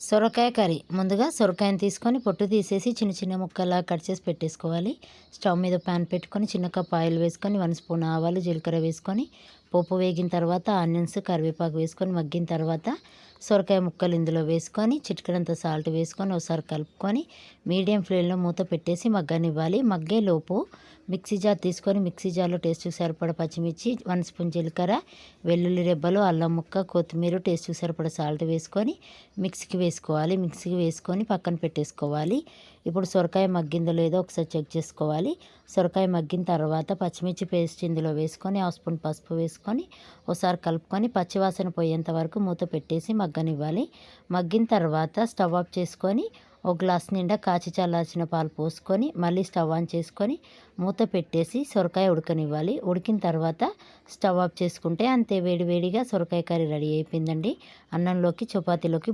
సొరకాయ కర్రీ. ముందుగా సొరకాయని తీసుకొని పొట్టు తీసేసి చిన్న చిన్న ముక్కలా కట్ చేసి పెట్టేసుకోవాలి. స్టవ్ మీద ప్యాన్ పెట్టుకొని చిన్న కప్ ఆయిల్ వేసుకొని వన్ స్పూన్ ఆవాలు జీలకర్ర వేసుకొని పోపు వేగిన తర్వాత ఆనియన్స్ కరివేపాకు వేసుకొని మగ్గిన తర్వాత సొరకాయ ముక్కలు ఇందులో వేసుకొని చిటికడంత సాల్ట్ వేసుకొని ఒకసారి కలుపుకొని మీడియం ఫ్లేమ్లో మూత పెట్టేసి మగ్గనివ్వాలి. మగ్గేలోపు మిక్సీ జార్ తీసుకొని మిక్సీ జార్లో టేస్ట్కి సరిపడ పచ్చిమిర్చి వన్ స్పూన్ జీలకర్ర వెల్లుల్లి రెబ్బలు అల్లం ముక్క కొత్తిమీర టేస్ట్కి సరిపడ సాల్ట్ వేసుకొని మిక్సీకి వేసుకోవాలి. మిక్సీకి వేసుకొని పక్కన పెట్టేసుకోవాలి. ఇప్పుడు సొరకాయ మగ్గిందో లేదో ఒకసారి చెక్ చేసుకోవాలి. సొరకాయ మగ్గిన తర్వాత పచ్చిమిర్చి పేస్ట్ ఇందులో వేసుకొని హాఫ్ స్పూన్ పసుపు వేసుకొని ఒకసారి కలుపుకొని పచ్చివాసన పోయేంత వరకు మూత పెట్టేసి మగ్గనివ్వాలి. మగ్గిన తర్వాత స్టవ్ ఆఫ్ చేసుకొని ఒక గ్లాస్ నిండా కాచి చల్లార్చిన పాలు పోసుకొని మళ్ళీ స్టవ్ ఆన్ చేసుకొని మూత పెట్టేసి సొరకాయ ఉడకనివ్వాలి. ఉడికిన తర్వాత స్టవ్ ఆఫ్ చేసుకుంటే అంతే వేడివేడిగా సొరకాయ కర్రీ రెడీ అయిపోయిందండి. అన్నంలోకి చపాతీలోకి